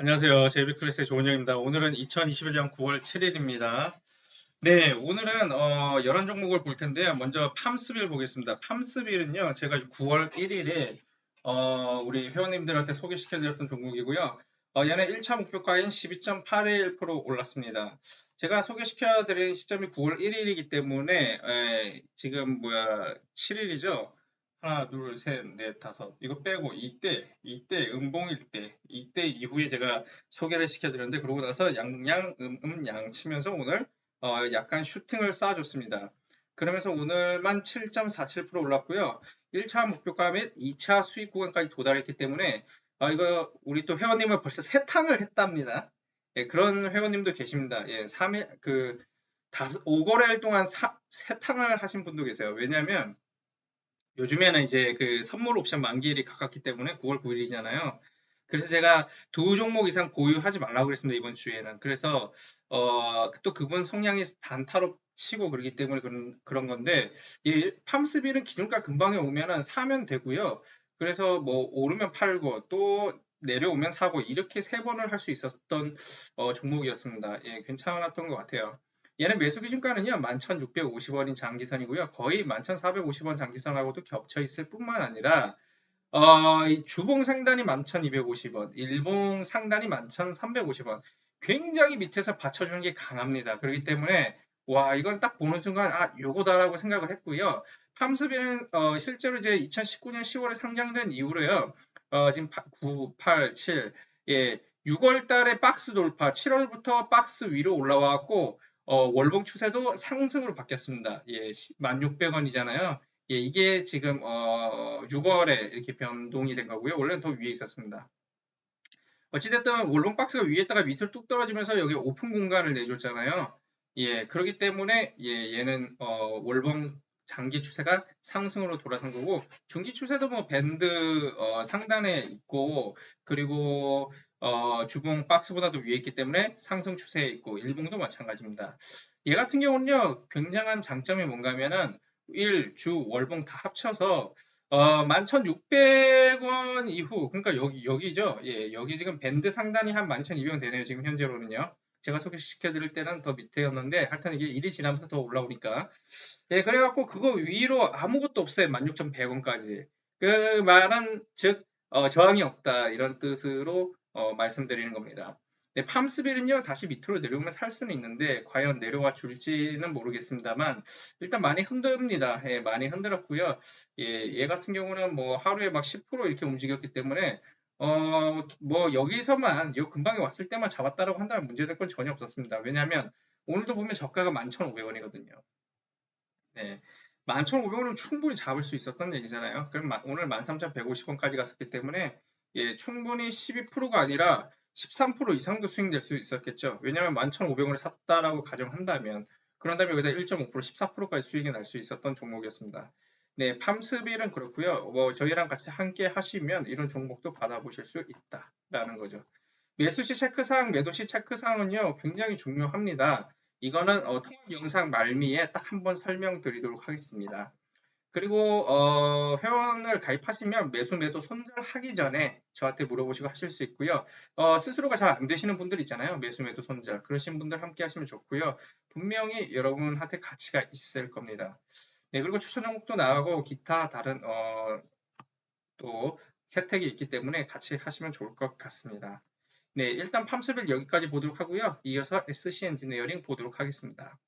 안녕하세요. 제이비클래스의 조은영입니다. 오늘은 2021년 9월 7일입니다. 네, 오늘은 어, 11 종목을 볼 텐데요. 먼저 팜스빌 보겠습니다. 팜스빌은요, 제가 9월 1일에 어, 우리 회원님들한테 소개시켜드렸던 종목이고요. 어, 얘는 1차 목표가인 12.81% 올랐습니다. 제가 소개시켜드린 시점이 9월 1일이기 때문에 에, 지금 뭐야 7일이죠. 하나, 둘, 셋, 넷, 다섯. 이거 빼고 이때, 이때 음봉일 때, 이때 이후에 제가 소개를 시켜드렸는데 그러고 나서 양양, 음, 음, 양 치면서 오늘 어, 약간 슈팅을 쌓아줬습니다. 그러면서 오늘만 7.47% 올랐고요. 1차 목표가 및 2차 수익 구간까지 도달했기 때문에 어, 이거 우리 또 회원님은 벌써 세 탕을 했답니다. 예, 그런 회원님도 계십니다. 예, 3일 그 다섯 5거래일 동안 사, 세 탕을 하신 분도 계세요. 왜냐하면 요즘에는 이제 그 선물 옵션 만기일이 가깝기 때문에 9월 9일이잖아요. 그래서 제가 두 종목 이상 보유하지 말라고 그랬습니다. 이번 주에는. 그래서 어, 또 그분 성향이 단타로 치고 그러기 때문에 그런, 그런 건데 이 팜스빌은 기준가 근방에 오면은 사면 되고요. 그래서 뭐 오르면 팔고 또 내려오면 사고 이렇게 세 번을 할 수 있었던 어, 종목이었습니다. 예, 괜찮았던 것 같아요. 얘는 매수 기준가는요, 11,650원인 장기선이고요. 거의 11,450원 장기선하고도 겹쳐 있을 뿐만 아니라, 어, 이 주봉 상단이 11,250원, 일봉 상단이 11,350원. 굉장히 밑에서 받쳐주는 게 강합니다. 그렇기 때문에, 와, 이건 딱 보는 순간, 아, 요거다라고 생각을 했고요. 팜스비는, 어, 실제로 이제 2019년 10월에 상장된 이후로요, 어, 지금 9, 8, 7, 예, 6월 달에 박스 돌파, 7월부터 박스 위로 올라와갖고, 어, 월봉 추세도 상승으로 바뀌었습니다. 예, 16,600원이잖아요. 예, 이게 지금 어, 6월에 이렇게 변동이 된 거고요. 원래는 더 위에 있었습니다. 어찌됐든 월봉 박스가 위에다가 밑으로 뚝 떨어지면서 여기 오픈 공간을 내줬잖아요. 예, 그렇기 때문에 예, 얘는 어, 월봉 장기 추세가 상승으로 돌아선 거고 중기 추세도 뭐 밴드 어, 상단에 있고 그리고 어, 주봉 박스보다도 위에 있기 때문에 상승 추세에 있고 일봉도 마찬가지입니다. 얘 같은 경우는요 굉장한 장점이 뭔가 하면은 일, 주, 월봉 다 합쳐서 어, 11,600원 이후 그러니까 여기 여기죠. 예, 여기 지금 밴드 상단이 한 11,200원 되네요. 지금 현재로는요. 제가 소개시켜 드릴 때는 더 밑에였는데 하여튼 이게 일이 지나면서 더 올라오니까 예, 그래 갖고 그거 위로 아무것도 없어요. 16,100원까지. 그 말은 즉 어, 저항이 없다 이런 뜻으로 어, 말씀드리는 겁니다. 네, 팜스빌은요 다시 밑으로 내려오면 살 수는 있는데 과연 내려와 줄지는 모르겠습니다만 일단 많이 흔듭니다. 예, 많이 흔들었고요. 예, 얘 같은 경우는 뭐 하루에 막 10% 이렇게 움직였기 때문에 어, 뭐 여기서만 요 근방에 왔을 때만 잡았다라고 한다면 문제될 건 전혀 없었습니다. 왜냐하면 오늘도 보면 저가가 11,500원이거든요. 네. 11,500원은 충분히 잡을 수 있었던 얘기잖아요. 그럼 오늘 13,150원까지 갔었기 때문에 예, 충분히 12%가 아니라 13% 이상도 수익될 수 있었겠죠. 왜냐하면 11,500원을 샀다라고 가정한다면 그런다면 여기다 1.5% 14%까지 수익이 날 수 있었던 종목이었습니다. 네, 팜스빌은 그렇고요. 뭐 저희랑 같이 함께 하시면 이런 종목도 받아보실 수 있다라는 거죠. 매수시 체크상, 매도시 체크상은요 굉장히 중요합니다. 이거는 어, 통합 영상 말미에 딱 한번 설명드리도록 하겠습니다. 그리고 어, 회원을 가입하시면 매수 매도 손절하기 전에 저한테 물어보시고 하실 수 있고요. 어, 스스로가 잘 안 되시는 분들 있잖아요. 매수 매도 손절 그러신 분들 함께 하시면 좋고요. 분명히 여러분한테 가치가 있을 겁니다. 네 그리고 추천 종목도 나가고 기타 다른 어, 또 혜택이 있기 때문에 같이 하시면 좋을 것 같습니다. 네 일단 팜스빌 여기까지 보도록 하고요. 이어서 SC 엔지니어링 보도록 하겠습니다.